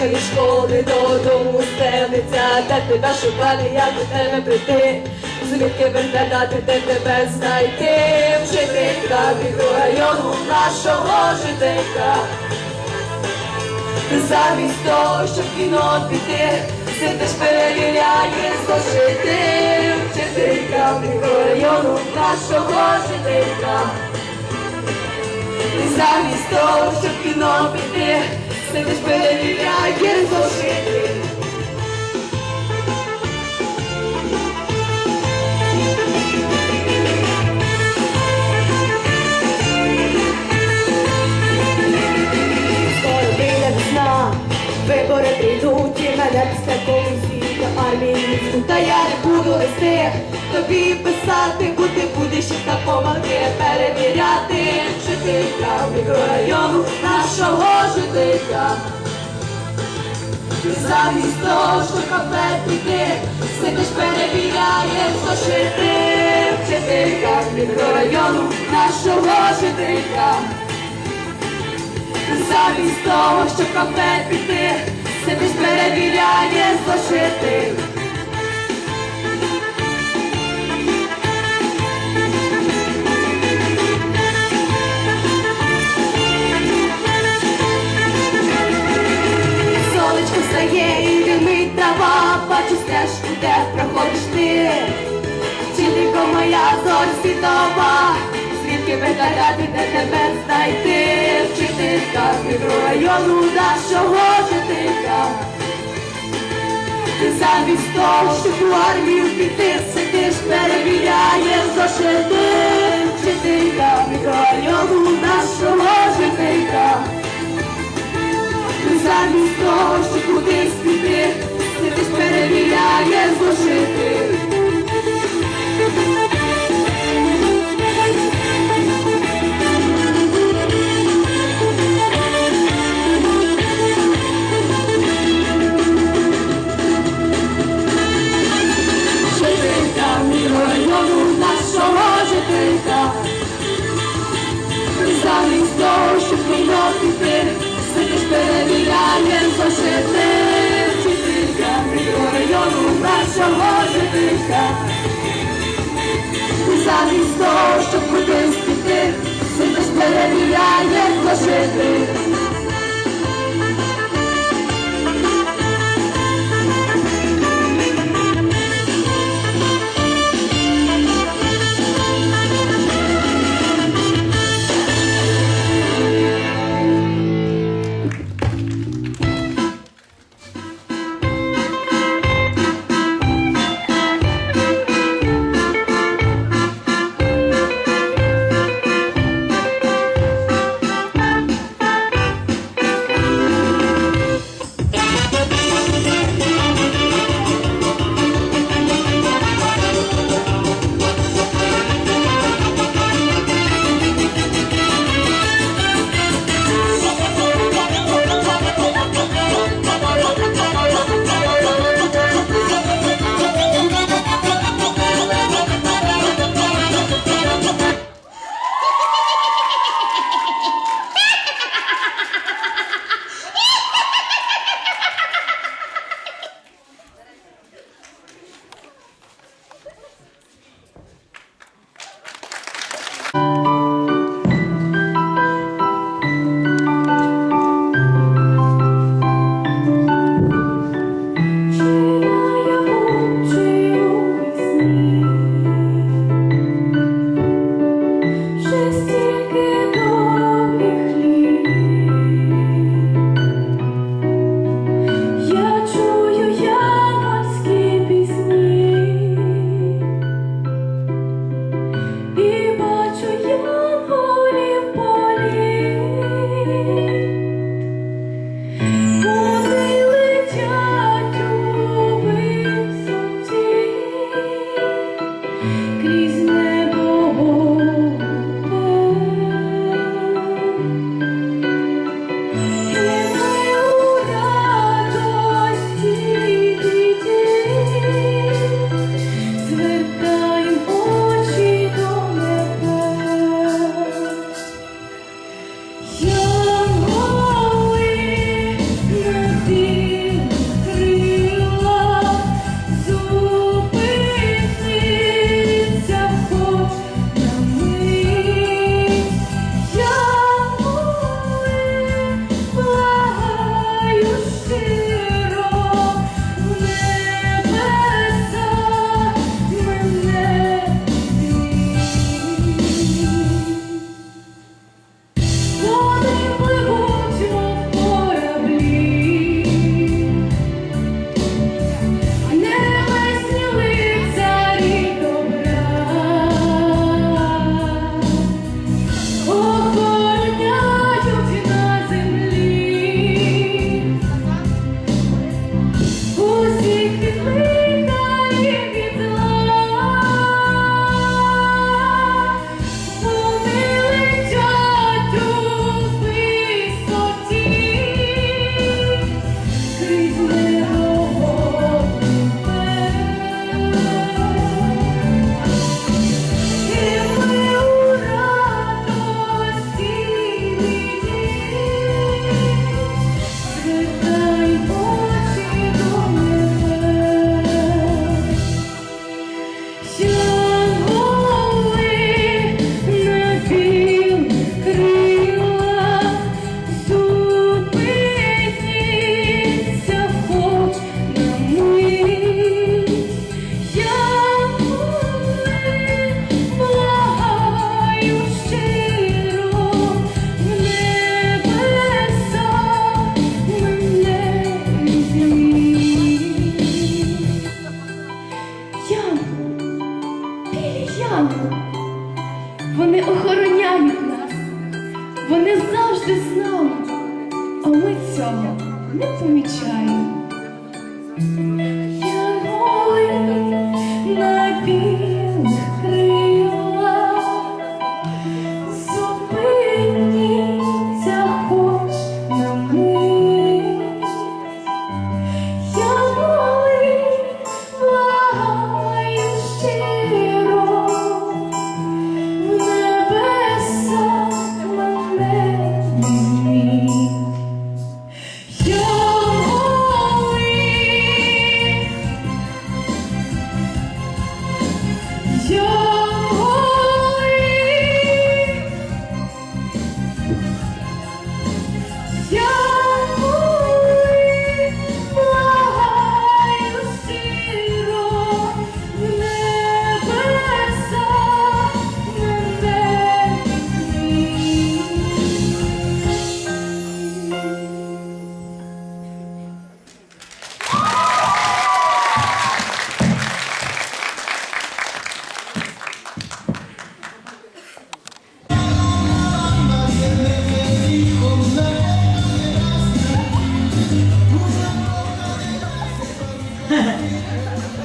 Дорожка від школи додому стелиться, де тебе шукати, як до тебе прийти, звідки виглядати, де тебе знайти, вчителька мікрорайону нашого жителька. Замість того, щоб кіно піти, сидиш перевіряєш зошити, вчителька мікрорайону нашого жителька. Замість того, щоб кіно піти, сидиш перевіряєш зошити. Скоро біля весна, вибори прийдуть і армії. Та я не буду вести, тобі писати, бути будеш і та помилки перевіряти. Жителька мікрорайону нашого жителька. Замість того, що кафе піти, сидиш перевіряєш зошити. Вчителька мікрорайону нашого жителька. Замість того, щоб кафе піти, сидиш перевіряєш зошити. Сонечко встає і димить трава, бачу стежку, де проходиш ти. Вчителько моя зорь світова, звідки виглядати, де тебе знайти, вчителька мікрорайону нашого жителька. Ти замість того, щоб у армію піти, сидиш, перевіряєш зошити, вчителька мікрорайону нашого жителька. Ти замість того, щоб кудись піти, сидиш, перевіряєш зошити. Сидиш перевіряєш зошити.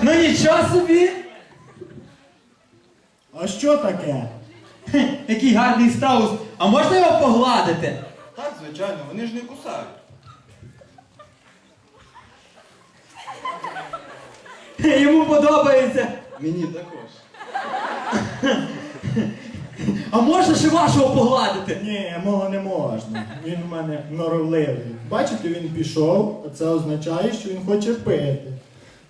Ну нічого собі! А що таке? Хе, Який гарний страус. А можна його погладити? Так, звичайно, вони ж не кусають. Хе, Йому подобається. Мені також. А можна ще вашого погладити? Ні, мого не можна. Він у мене норовливий. Бачите, він пішов, а це означає, що він хоче пити.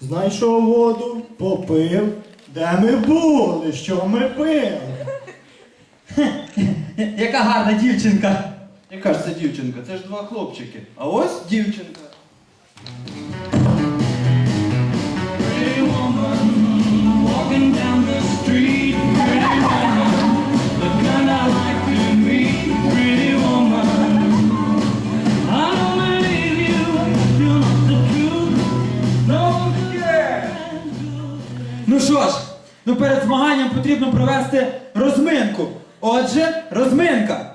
Знайшов воду, попив. Де ми були? Що ми пили? Яка гарна дівчинка. Яка ж це дівчинка? Це ж два хлопчики. А ось дівчинка. Pretty woman walking down the street. Потрібно провести розминку. Отже, розминка.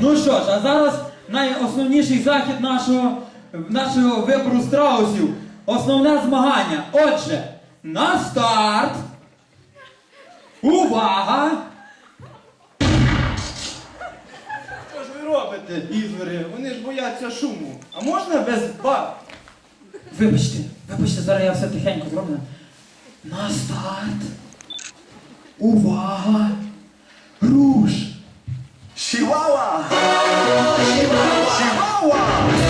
Ну що ж, а зараз найосновніший захід нашого, нашого вибору страусів. Основне змагання. Отже, на старт. Увага! Що ж ви робите, ізвери? Вони ж бояться шуму. А можна без баб? Вибачте, вибачте, зараз я все тихенько зроблю. На старт. Увага! Руш! Чивава! Чивава! Ти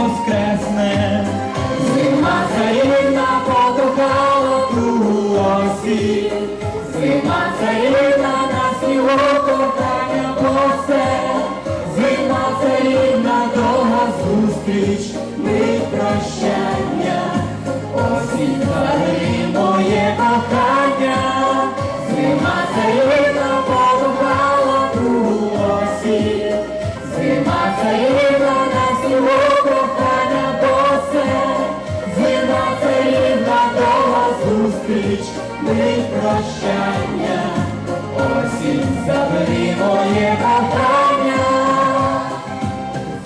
воскресне. Зима царівна покохала ту осінь, зима царівна на снігу кохання посе, зима царівна довга зустріч. ми прощання, осінь забери моє кохання.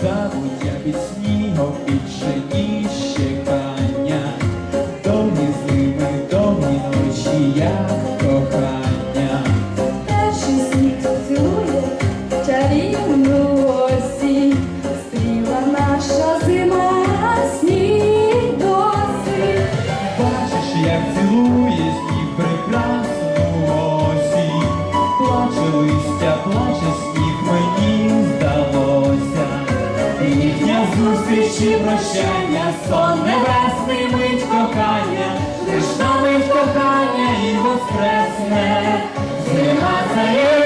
Забуття під снігом більше ніж чекання, довгі зими, довгі ночі, як прощання, сон небесний мить кохання, лиш на мить кохання і воскресне. Зима царівна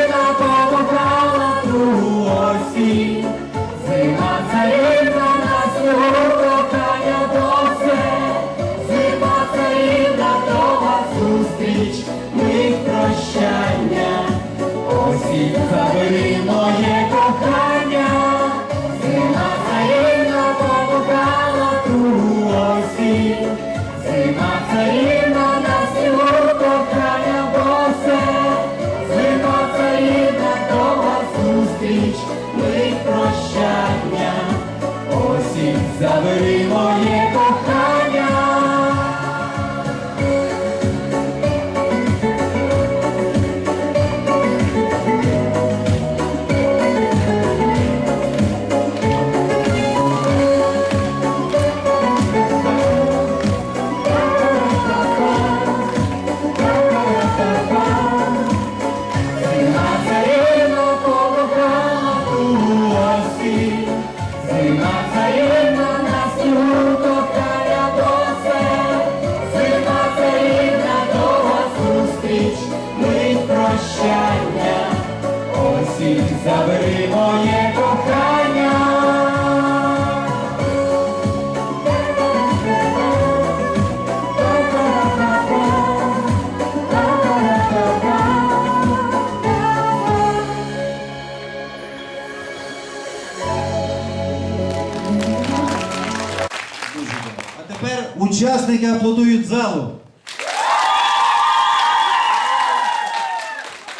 учасники аплодують залу.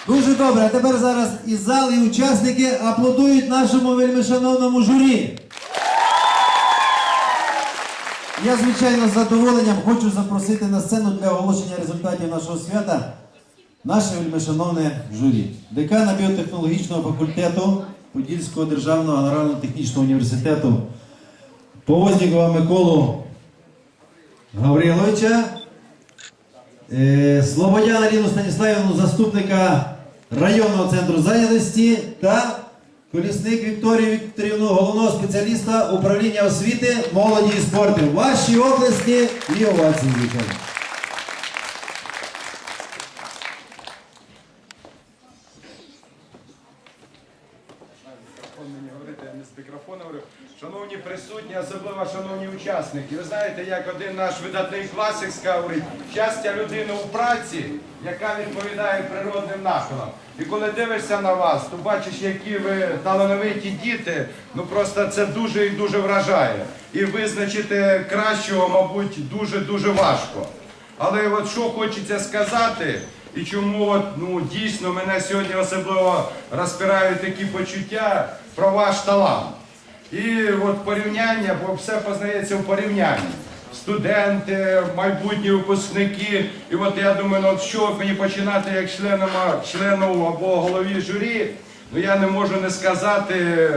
Дуже добре. А тепер зараз і зал, і учасники аплодують нашому вельмишановному журі. Я, звичайно, з задоволенням хочу запросити на сцену для оголошення результатів нашого свята наше вельмишановне журі. Декана біотехнологічного факультету Подільського державного аграрно-технічного університету Повознікова Миколу Гавриловича, е, Слободяна Ліну Станіславівну, заступника районного центру зайнятості та колісник Вікторію Вікторівну, головного спеціаліста управління освіти, молоді і спорту. Ваші області і овації, звичайно. Он мені говорити, я не з мікрофона говорю. Шановні присутні, особливо шановні учасники. Ви знаєте, як один наш видатний класик говорить, щастя людини у праці, яка відповідає природним нахилам. І коли дивишся на вас, то бачиш, які ви талановиті діти, ну просто це дуже і дуже вражає. І визначити кращого, мабуть, дуже-дуже важко. Але от що хочеться сказати, і чому от, ну, дійсно мене сьогодні особливо розпирають такі почуття про ваш талант. І от порівняння, бо все познається в порівнянні. Студенти, майбутні випускники. І от я думаю, ну що мені починати як членом, члену або голові журі, ну я не можу не сказати.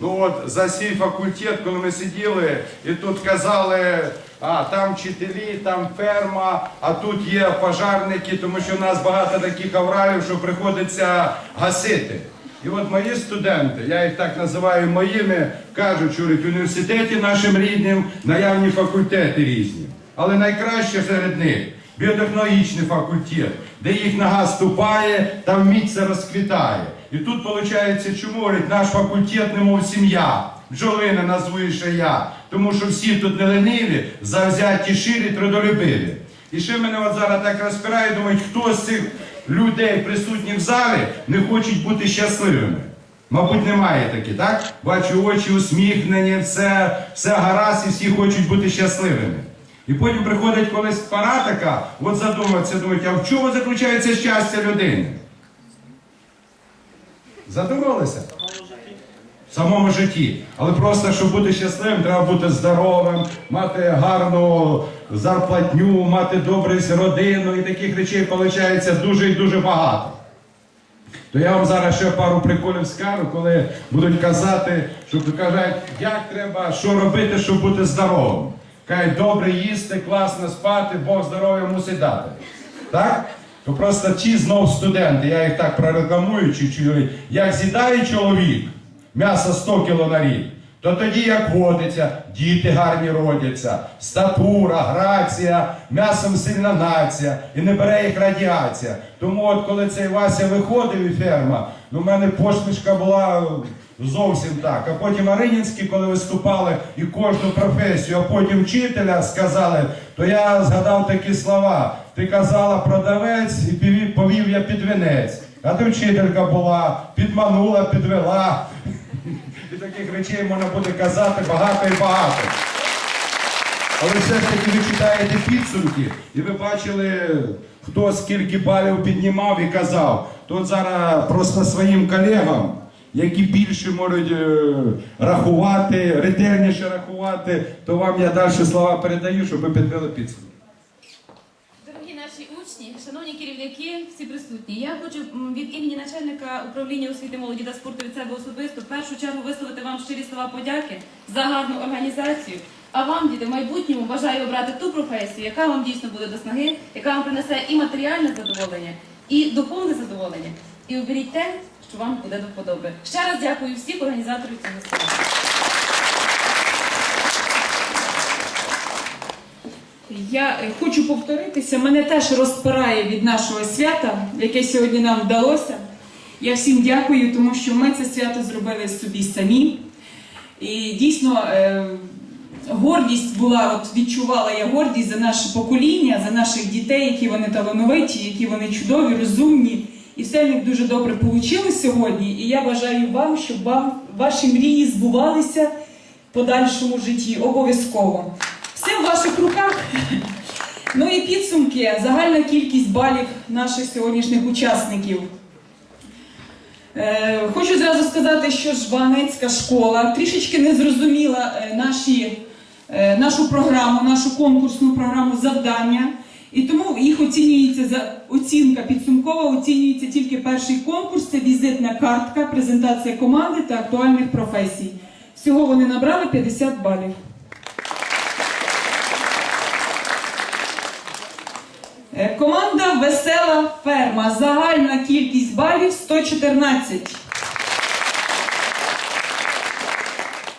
Ну от за свій факультет, коли ми сиділи, і тут казали, а там вчителі, там ферма, а тут є пожарники, тому що в нас багато таких авралів, що приходиться гасити. І от мої студенти, я їх так називаю моїми, кажуть, що в університеті нашим рідним наявні факультети різні. Але найкраще серед них біотехнологічний факультет, де їх нога ступає, там міць це розквітає. І тут виходить, чому говорять, наш факультет, немов сім'я. бджолини назву ще я. Тому що всі тут не лениві, завзяті ширі, трудолюбиві. І ще мене от зараз так розпирає, думають, хто з цих людей, присутніх в залі, не хочуть бути щасливими. Мабуть, немає такі, так? Бачу очі усміхнені, все, все гаразд і всі хочуть бути щасливими. І потім приходить колись пара така, от задуматься, думають, а в чому заключається щастя людини? Задумалися? Самому житті. Але просто, щоб бути щасливим, треба бути здоровим, мати гарну зарплатню, мати добру родину і таких речей виходить дуже і дуже багато. То я вам зараз ще пару приколів скажу, коли будуть казати, щоб кажуть, як треба, що робити, щоб бути здоровим. Кажуть, добре їсти, класно спати, Бог здоров'я мусить дати. Так? То просто ті знов студенти, я їх так прорекламую, чуть-чуть, як з'їдає чоловік м'ясо 100 кіло на рік, то тоді, як водиться, діти гарні родяться, статура, грація, м'ясом сильна нація, і не бере їх радіація. Тому от коли цей Вася виходив і ферма, ну в мене посмішка була зовсім так. А потім Маринінські, коли виступали і кожну професію, а потім вчителя сказали, то я згадав такі слова. Ти казала продавець і повів я під вінець. А ти вчителька була, підманула, підвела. І таких речей можна буде казати багато і багато. Але все ж таки ви читаєте підсумки, і ви бачили, хто скільки балів піднімав і казав. То от зараз просто своїм колегам, які більше можуть е, рахувати, ретельніше рахувати, то вам я далі слова передаю, щоб ви підбили підсумки. Керівники, всі присутні. Я хочу від імені начальника управління освіти молоді та спорту від себе особисто в першу чергу висловити вам щирі слова подяки за гарну організацію. А вам, діти, в майбутньому бажаю обрати ту професію, яка вам дійсно буде до снаги, яка вам принесе і матеріальне задоволення, і духовне задоволення. І оберіть те, що вам буде до вподоби. Ще раз дякую всіх організаторів цього свята. Я е, хочу повторитися, мене теж розпирає від нашого свята, яке сьогодні нам вдалося. Я всім дякую, тому що ми це свято зробили собі самі. І дійсно е, гордість була, от відчувала я гордість за наше покоління, за наших дітей, які вони талановиті, які вони чудові, розумні. І все в них дуже добре вийшло сьогодні. І я бажаю вам, щоб вам ваші мрії збувалися в подальшому житті обов'язково. Все в ваших руках. Ну і підсумки, загальна кількість балів наших сьогоднішніх учасників. Е, хочу зразу сказати, що Жванецька школа трішечки не зрозуміла е, наші, е, нашу програму, нашу конкурсну програму завдання. І тому їх оцінюється за оцінка підсумкова, оцінюється тільки перший конкурс, це візитна картка, презентація команди та актуальних професій. Всього вони набрали 50 балів. Команда Весела ферма. Загальна кількість балів 114.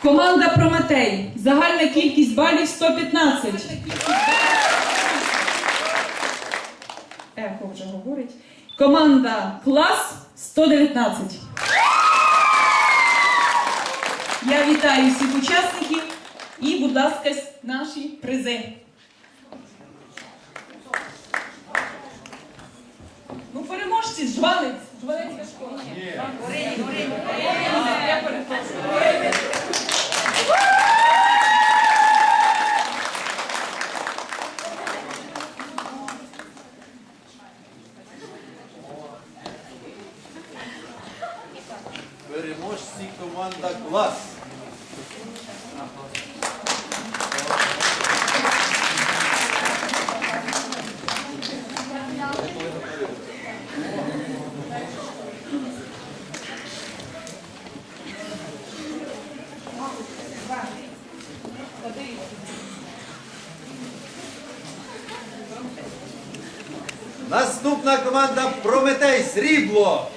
Команда Прометей. Загальна кількість балів 115. Ехо вже говорить. Команда Клас 119. Я вітаю всіх учасників і, будь ласка, наші призи. Ну, переможці, жванець, жванецька школа. Я перепрошую. Переможці команда клас. команда Прометей срібло.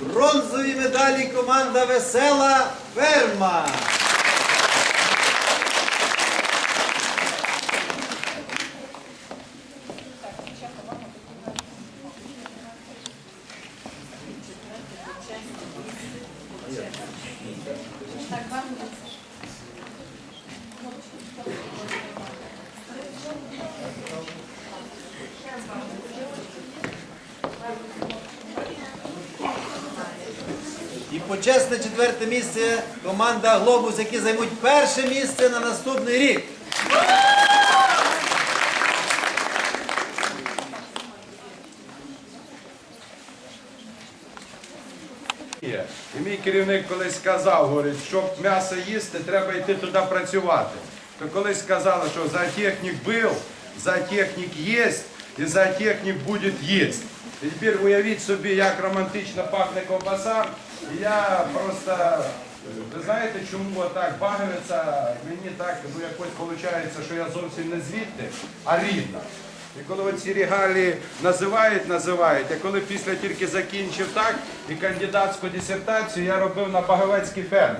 Бронзові медалі команда весела. Ферма. І почесне четверте місце команда Глобус, які займуть перше місце на наступний рік. І мій керівник колись сказав, говорить, щоб м'ясо їсти, треба йти туди працювати. То колись сказали, що зоотехнік був, зоотехнік єсть, і зоотехнік буде їсти. І тепер уявіть собі, як романтично пахне ковбаса. Я просто, ви знаєте, чому отак багавиться, мені так, ну якось виходить, що я зовсім не звідти, а рідна. І коли оці регалії називають, називають, а коли після тільки закінчив так, і кандидатську дисертацію я робив на Баговецькій фермі.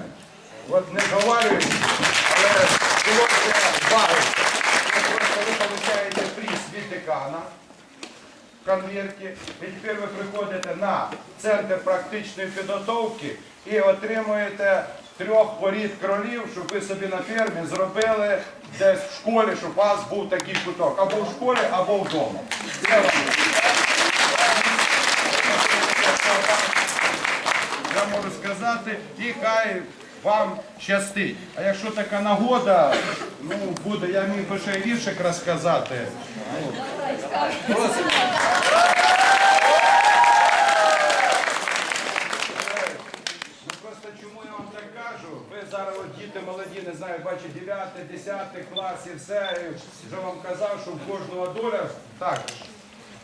От не говорюють, але було це. Просто ви получаєте приз від декана конверті, і тепер ви приходите на центр практичної підготовки і отримуєте трьох порід кролів, щоб ви собі на фермі зробили десь в школі, щоб у вас був такий куток. Або в школі, або вдома. Це вам. Я можу сказати, і хай вам щастить. А якщо така нагода, ну буде, я міг би ще й віршик розказати. Ну, чому я вам так кажу? Ви зараз діти молоді, не знаю, бачу 9, 10 клас і все. І вже вам казав, що в кожного доля так.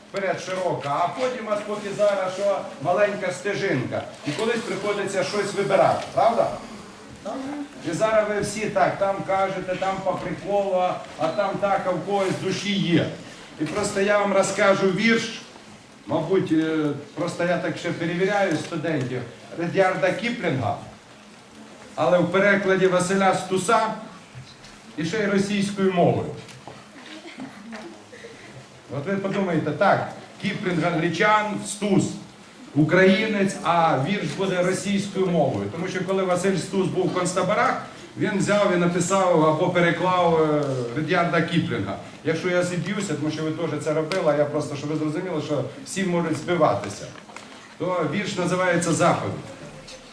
Вперед широка, а потім вас поки зараз, що маленька стежинка. І колись приходиться щось вибирати, правда? І зараз ви всі так, там кажете, там по приколу, а там так, а в когось душі є. І просто я вам розкажу вірш, мабуть, е, просто я так ще перевіряю студентів, Редярда Кіплінга, але в перекладі Василя Стуса і ще й російською мовою. От ви подумаєте, так, Кіплінг англічан, Стус українець, а вірш буде російською мовою. Тому що коли Василь Стус був в концтаборах, він взяв і написав або переклав е, Редярда Кіплінга. Якщо я зіб'юся, тому що ви теж це робили, а я просто, щоб ви зрозуміли, що всі можуть збиватися, то вірш називається Заповідь.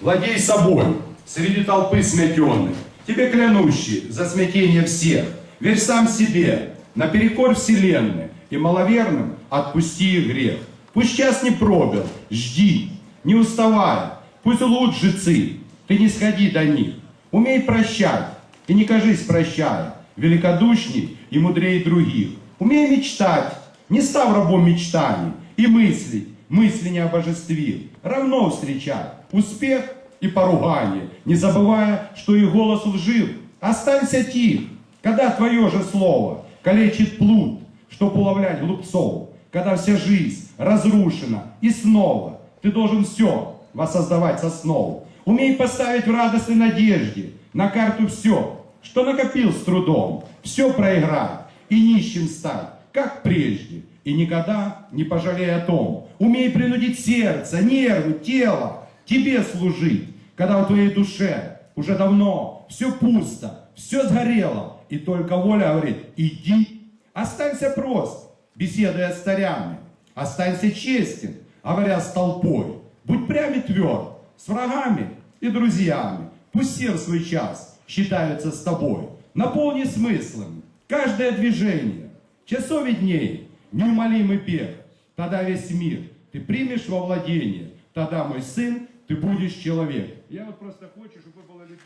Владей собой среди толпы сметенных, тебе клянущий за смятение всех. Верь сам себе, наперекор вселенной, и маловерным отпусти их грех. Пусть час не пробил, жди, не уставая, пусть лучше жрецы, ты не сходи до них. Умей прощать, и не кажись прощая, великодушней и мудрее других. Умей мечтать, не став рабом мечтаний, и мыслить, мысли не обожествив, равно встречать успех и поругание, не забывая, что и голос лжив. Останься тих, когда твое же слово калечит плут, чтоб уловлять глупцов, когда вся жизнь разрушена, и снова ты должен все воссоздавать с основ. Умей поставить в радостной надежде на карту все, что накопил с трудом, все проиграть и нищим стать, как прежде, и никогда не пожалей о том. Умей принудить сердце, нервы, тело тебе служить, когда в твоей душе уже давно все пусто, все сгорело, и только воля говорит, иди, останься прост, беседуя с царями, останься честен, говоря с толпой, будь прям и тверд, с врагами и друзьями, пусть все в свой час считаются с тобой, наполни смыслом каждое движение, часов и дней, неумолимый бег, тогда весь мир ты примешь во владение, тогда, мой сын, ты будешь человек. Я вот просто хочу, чтобы вы были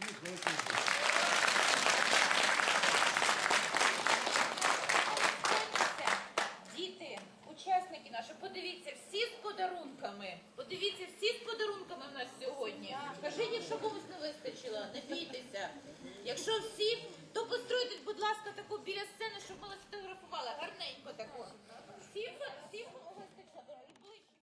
подарунками. Подивіться, всі з подарунками в нас сьогодні. Кажіть, якщо комусь не вистачило, не бійтеся. Якщо всі, то постройте, будь ласка, таку біля сцени, щоб ми сфотографували. Гарненько таку.